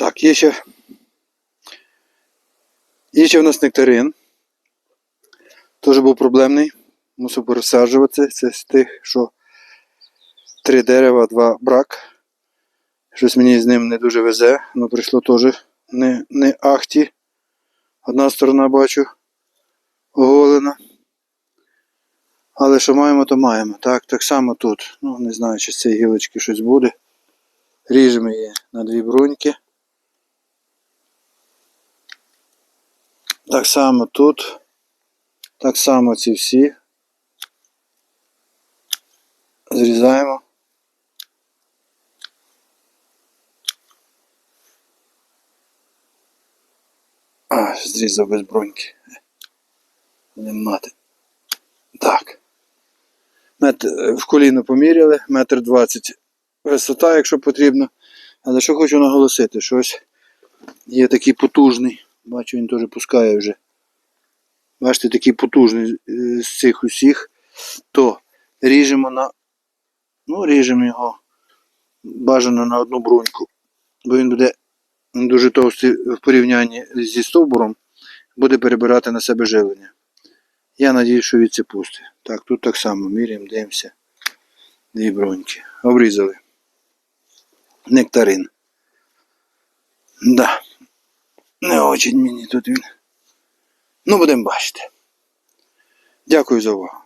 Так, є ще. Є ще в нас нектарин. Теж був проблемний. Мусив пересаджувати. Це з тих, що три дерева, два брак. Щось мені з ним не дуже везе. Ну прийшло теж не, не ахті. Одна сторона бачу оголена. Але що маємо, то маємо. Так, так само тут. Ну, не знаю, чи з цієї гілочки щось буде. Ріжемо її на дві бруньки. Так само тут. Так само ці всі. Зрізаємо. А, зрізав без броньки. Не мати. Так. Метр, е, в коліно поміряли, метр двадцять висота, якщо потрібно. Але що хочу наголосити, що ось є такий потужний. Бачу, він теж пускає вже. Бачите, такий потужний е, з цих усіх. То ріжемо на. Ну, ріжемо його бажано на одну бруньку. Бо він буде дуже товстий в порівнянні зі стовбуром, буде перебирати на себе живлення. Я надію, що від це пусте. Так, тут так само міряємо, дивимося. Дві броньки. Обрізали. Нектарин. Да. Не очень мені тут він. Ну, будемо бачити. Дякую за увагу.